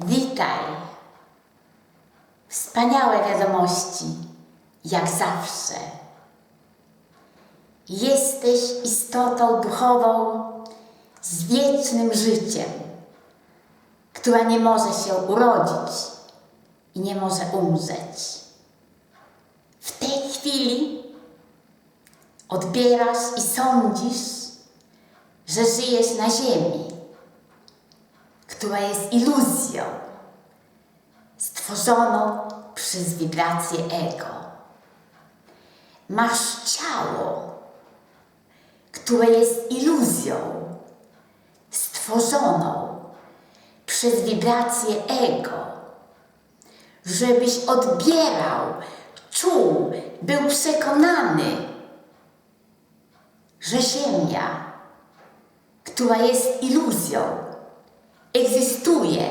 Witaj. Wspaniałe wiadomości, jak zawsze. Jesteś istotą duchową z wiecznym życiem, która nie może się urodzić i nie może umrzeć. W tej chwili odbierasz i sądzisz, że żyjesz na ziemi, która jest iluzją stworzoną przez wibrację ego. Masz ciało, które jest iluzją stworzoną przez wibrację ego, żebyś odbierał, czuł, był przekonany, że Ziemia, która jest iluzją, egzystuje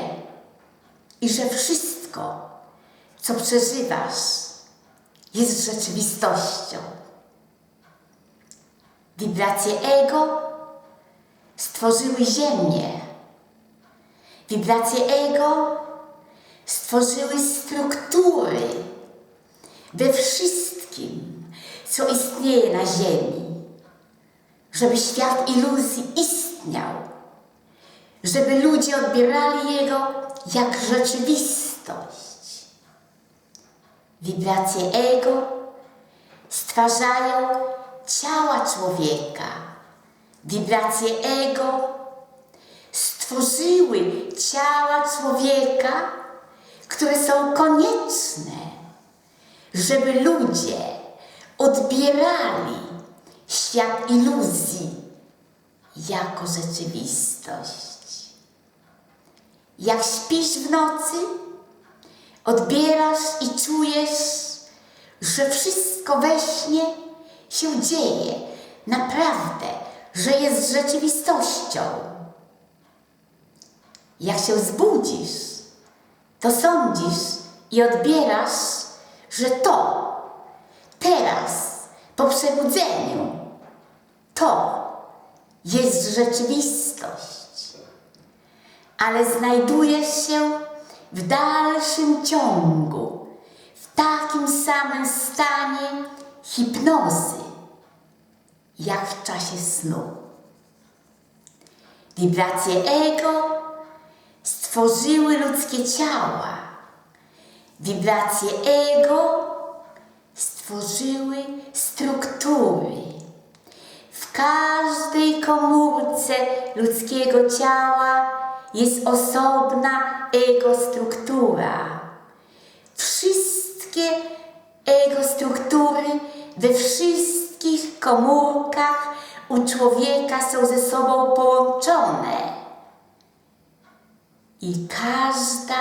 i że wszystko, co przeżywasz, jest rzeczywistością. Wibracje ego stworzyły Ziemię. Wibracje ego stworzyły struktury we wszystkim, co istnieje na Ziemi, żeby świat iluzji istniał, żeby ludzie odbierali jego jak rzeczywistość. Wibracje ego stwarzają ciała człowieka. Wibracje ego stworzyły ciała człowieka, które są konieczne, żeby ludzie odbierali świat iluzji jako rzeczywistość. Jak śpisz w nocy, odbierasz i czujesz, że wszystko we śnie się dzieje naprawdę, że jest rzeczywistością. Jak się zbudzisz, to sądzisz i odbierasz, że to teraz, po przebudzeniu, to jest rzeczywistość. Ale znajdujesz się w dalszym ciągu, w takim samym stanie hipnozy, jak w czasie snu. Wibracje ego stworzyły ludzkie ciała. Wibracje ego stworzyły struktury. W każdej komórce ludzkiego ciała jest osobna ego struktura. Wszystkie ego struktury we wszystkich komórkach u człowieka są ze sobą połączone. I każda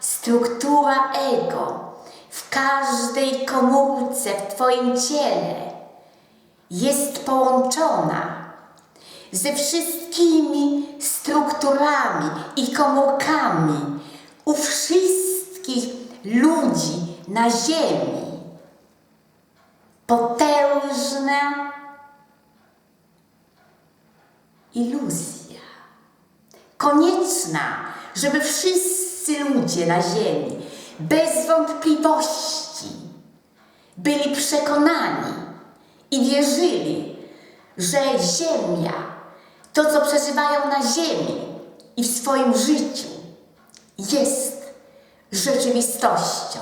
struktura ego w każdej komórce w Twoim ciele jest połączona ze wszystkimi strukturami i komórkami u wszystkich ludzi na Ziemi. Potężna iluzja. Konieczna, żeby wszyscy ludzie na Ziemi bez wątpliwości byli przekonani i wierzyli, że Ziemia, to co przeżywają na Ziemi i w swoim życiu, jest rzeczywistością.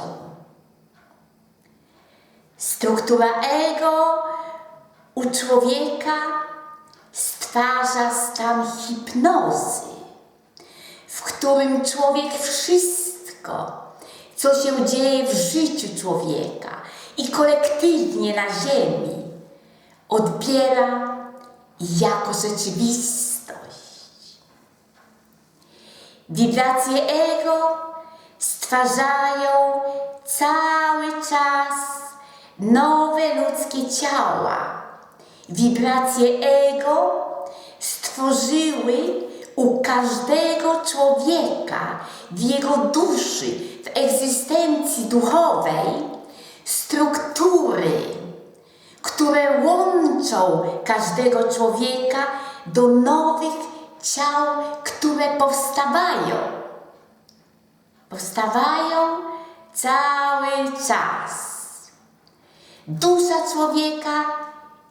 Struktura ego u człowieka stwarza stan hipnozy, w którym człowiek wszystko, co się dzieje w życiu człowieka i kolektywnie na Ziemi, odbiera jako rzeczywistość. Wibracje ego stwarzają cały czas nowe ludzkie ciała. Wibracje ego stworzyły u każdego człowieka w jego duszy, w egzystencji duchowej struktury, które łączą każdego człowieka do nowych ciał, które powstawają. powstawają cały czas. Dusza człowieka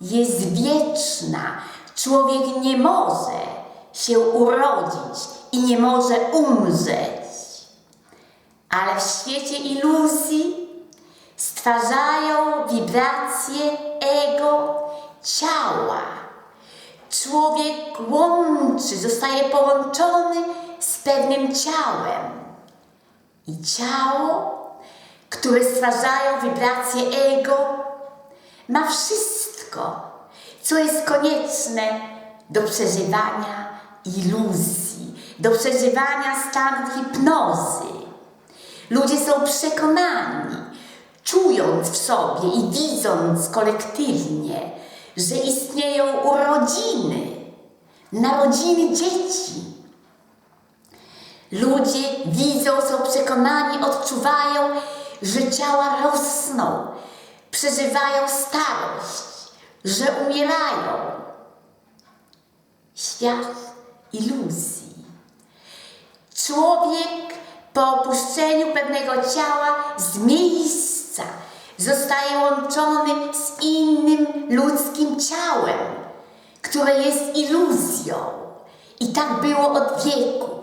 jest wieczna. Człowiek nie może się urodzić i nie może umrzeć. Ale w świecie iluzji stwarzają wibracje ego ciała. Człowiek łączy, zostaje połączony z pewnym ciałem. I ciało, które stwarzają wibracje ego, ma wszystko, co jest konieczne do przeżywania iluzji, do przeżywania stanu hipnozy. Ludzie są przekonani, czując w sobie i widząc kolektywnie, że istnieją urodziny, narodziny dzieci. Ludzie widzą, są przekonani, odczuwają, że ciała rosną, przeżywają starość, że umierają. Świat iluzji. Człowiek po opuszczeniu pewnego ciała z zostaje łączony z innym ludzkim ciałem, które jest iluzją. I tak było od wieków.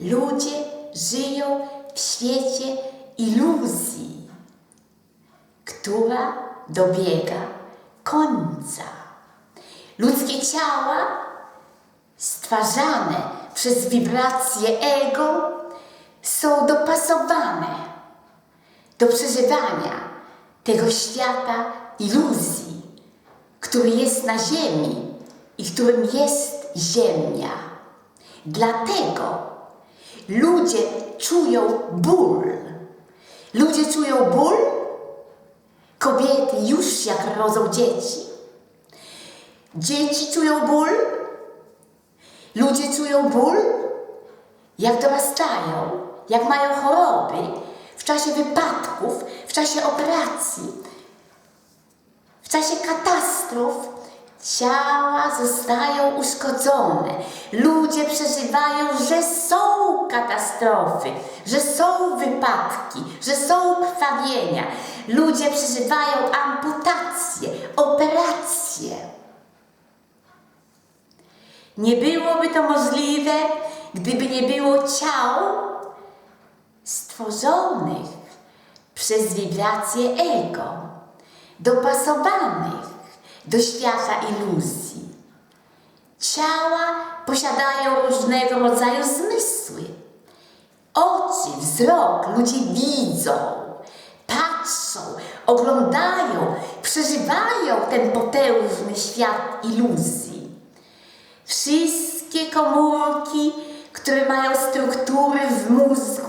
Ludzie żyją w świecie iluzji, która dobiega końca. Ludzkie ciała stwarzane przez wibracje ego są dopasowane do przeżywania tego świata iluzji, który jest na Ziemi i którym jest Ziemia. Dlatego ludzie czują ból. Ludzie czują ból, kobiety już jak rodzą dzieci. Dzieci czują ból, ludzie czują ból, jak dorastają, jak mają choroby, w czasie wypadków, w czasie operacji, w czasie katastrof, ciała zostają uszkodzone. Ludzie przeżywają, że są katastrofy, że są wypadki, że są krwawienia. Ludzie przeżywają amputacje, operacje. Nie byłoby to możliwe, gdyby nie było ciał stworzonych przez wibracje ego, dopasowanych do świata iluzji. Ciała posiadają różnego rodzaju zmysły. Oczy, wzrok, ludzie widzą, patrzą, oglądają, przeżywają ten potężny świat iluzji. Wszystkie komórki, które mają struktury w mózgu,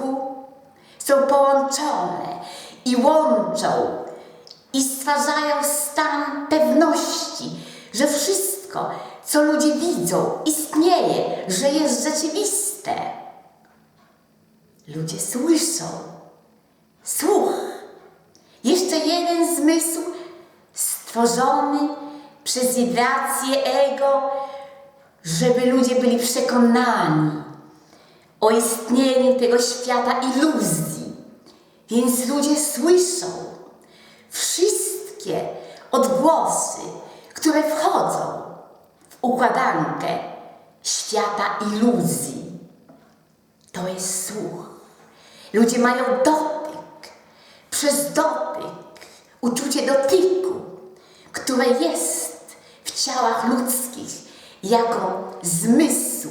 są połączone i łączą i stwarzają stan pewności, że wszystko, co ludzie widzą, istnieje, że jest rzeczywiste. Ludzie słyszą. Słuch. Jeszcze jeden zmysł stworzony przez wibrację ego, żeby ludzie byli przekonani o istnieniu tego świata iluzji. Więc ludzie słyszą wszystkie odgłosy, które wchodzą w układankę świata iluzji. To jest słuch. Ludzie mają dotyk, przez dotyk, uczucie dotyku, które jest w ciałach ludzkich jako zmysł,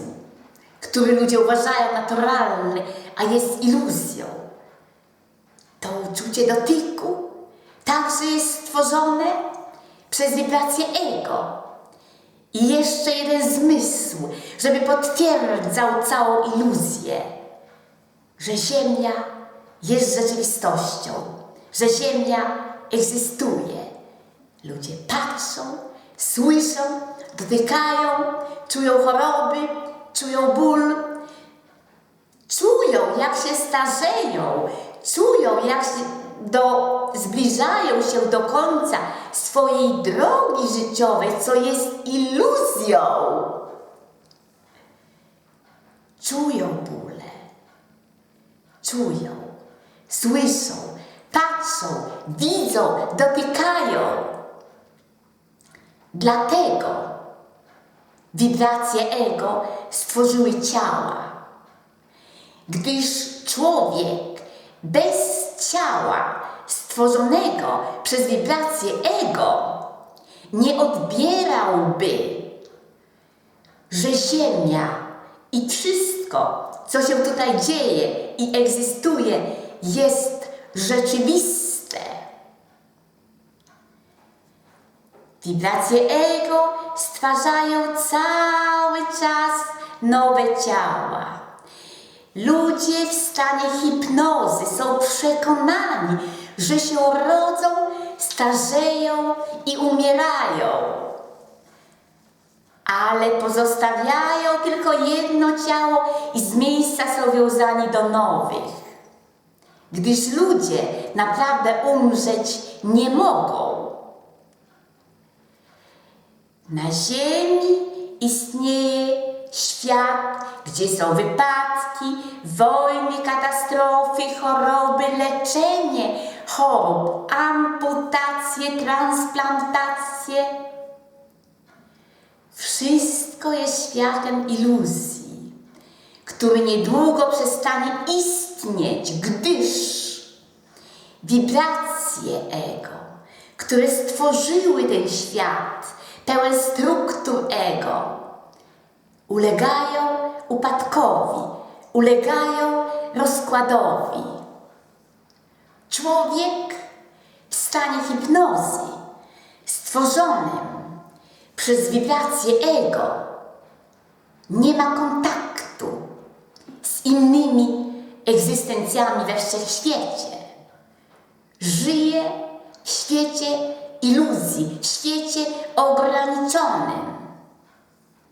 który ludzie uważają naturalny, a jest iluzją. Uczucie dotyku także jest stworzone przez wibrację ego. I jeszcze jeden zmysł, żeby potwierdzał całą iluzję, że Ziemia jest rzeczywistością, że Ziemia egzystuje. Ludzie patrzą, słyszą, dotykają, czują choroby, czują ból, czują jak się starzeją, czują jak się do, zbliżają się do końca swojej drogi życiowej, co jest iluzją. Czują bóle, czują, słyszą, patrzą, widzą, dotykają. Dlatego wibracje ego stworzyły ciała, gdyż człowiek bez ciała stworzonego przez wibracje ego nie odbierałby, że Ziemia i wszystko, co się tutaj dzieje i egzystuje, jest rzeczywiste. Wibracje ego stwarzają cały czas nowe ciała. Ludzie w stanie hipnozy są przekonani, że się rodzą, starzeją i umierają. Ale pozostawiają tylko jedno ciało i z miejsca są wiązani do nowych. Gdyż ludzie naprawdę umrzeć nie mogą. Na Ziemi istnieje świat, gdzie są wypadki, wojny, katastrofy, choroby, leczenie chorób, amputacje, transplantacje. Wszystko jest światem iluzji, który niedługo przestanie istnieć, gdyż wibracje ego, które stworzyły ten świat, pełen struktur ego, ulegają upadkowi, ulegają rozkładowi. Człowiek w stanie hipnozy, stworzonym przez wibracje ego, nie ma kontaktu z innymi egzystencjami we wszechświecie. Żyje w świecie iluzji, w świecie ograniczonym,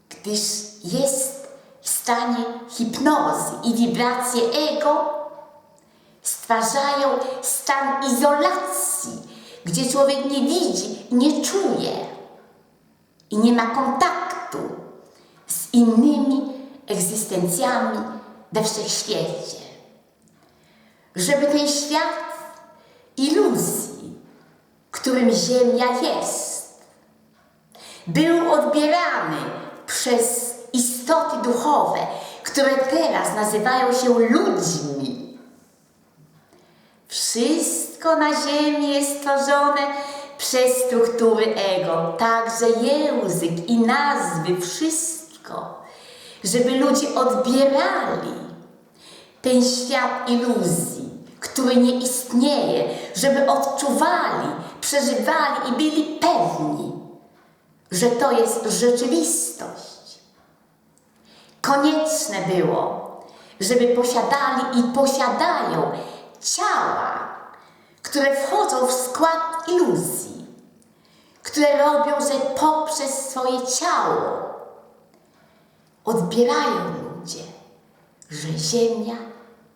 gdyż jest w stanie hipnozy i wibracje ego stwarzają stan izolacji, gdzie człowiek nie widzi nie czuje i nie ma kontaktu z innymi egzystencjami we wszechświecie. Żeby ten świat iluzji, którym Ziemia jest, był odbierany przez istoty duchowe, które teraz nazywają się ludźmi. Wszystko na Ziemi jest stworzone przez struktury ego, także język i nazwy, wszystko, żeby ludzie odbierali ten świat iluzji, który nie istnieje, żeby odczuwali, przeżywali i byli pewni, że to jest rzeczywistość. Konieczne było, żeby posiadali i posiadają ciała, które wchodzą w skład iluzji, które robią, że poprzez swoje ciało odbierają ludzie, że Ziemia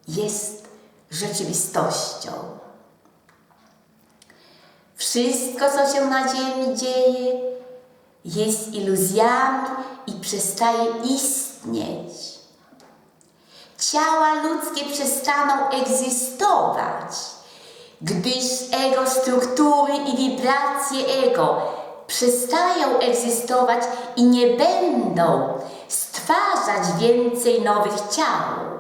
jest rzeczywistością. Wszystko, co się na Ziemi dzieje, jest iluzjami i przestaje istnieć. Ciała ludzkie przestaną egzystować, gdyż ego struktury i wibracje ego przestają egzystować i nie będą stwarzać więcej nowych ciał.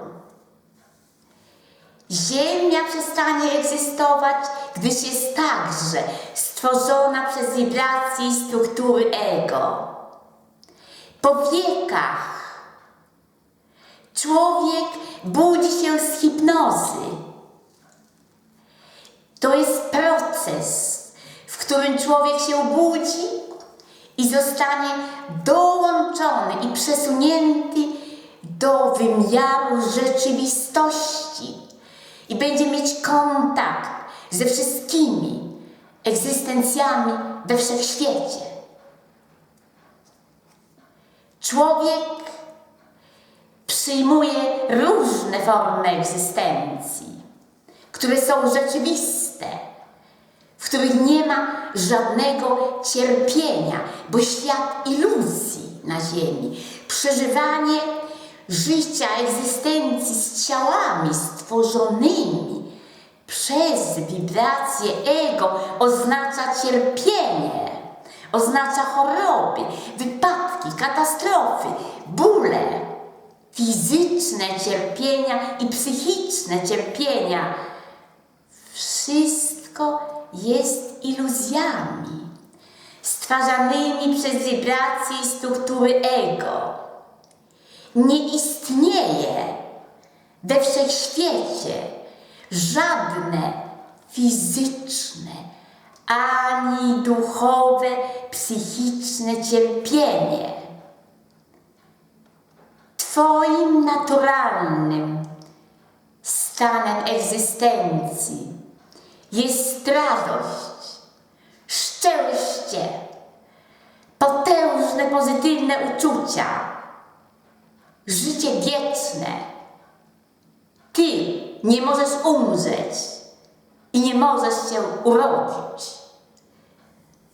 Ziemia przestanie egzystować, gdyż jest także stworzona przez wibracje i struktury ego. Po wiekach człowiek budzi się z hipnozy. To jest proces, w którym człowiek się budzi i zostanie dołączony i przesunięty do wymiaru rzeczywistości i będzie mieć kontakt ze wszystkimi egzystencjami we wszechświecie. Człowiek przyjmuje różne formy egzystencji, które są rzeczywiste, w których nie ma żadnego cierpienia, bo świat iluzji na Ziemi, przeżywanie życia, egzystencji z ciałami stworzonymi przez wibracje ego oznacza cierpienie, oznacza choroby, wypadki, katastrofy, bóle, fizyczne cierpienia i psychiczne cierpienia. Wszystko jest iluzjami stwarzanymi przez wibracje struktury ego. Nie istnieje we wszechświecie żadne fizyczne ani duchowe, psychiczne cierpienie. Twoim naturalnym stanem egzystencji jest radość, szczęście, potężne, pozytywne uczucia, życie wieczne. Ty nie możesz umrzeć i nie możesz się urodzić.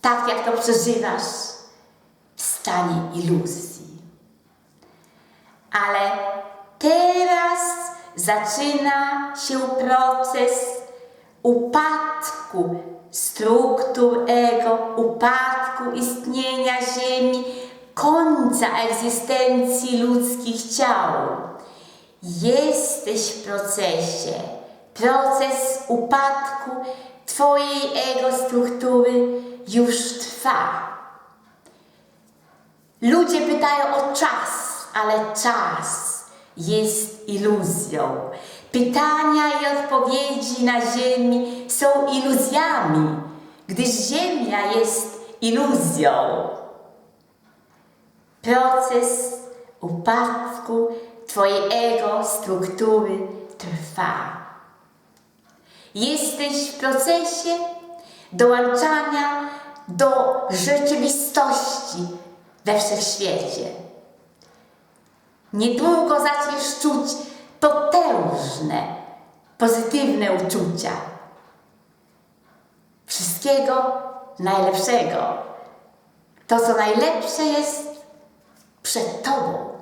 Tak jak to przeżywasz w stanie iluzji. Ale teraz zaczyna się proces upadku struktur ego, upadku istnienia Ziemi, końca egzystencji ludzkich ciał. Jesteś w procesie. Proces upadku Twojej ego struktury już trwa. Ludzie pytają o czas, ale czas jest iluzją. Pytania i odpowiedzi na Ziemi są iluzjami, gdyż Ziemia jest iluzją. Proces upadku Twojej ego struktury trwa. Jesteś w procesie dołączania do rzeczywistości we wszechświecie. Niedługo zaczniesz czuć potężne, pozytywne uczucia. Wszystkiego najlepszego. To, co najlepsze jest przed Tobą.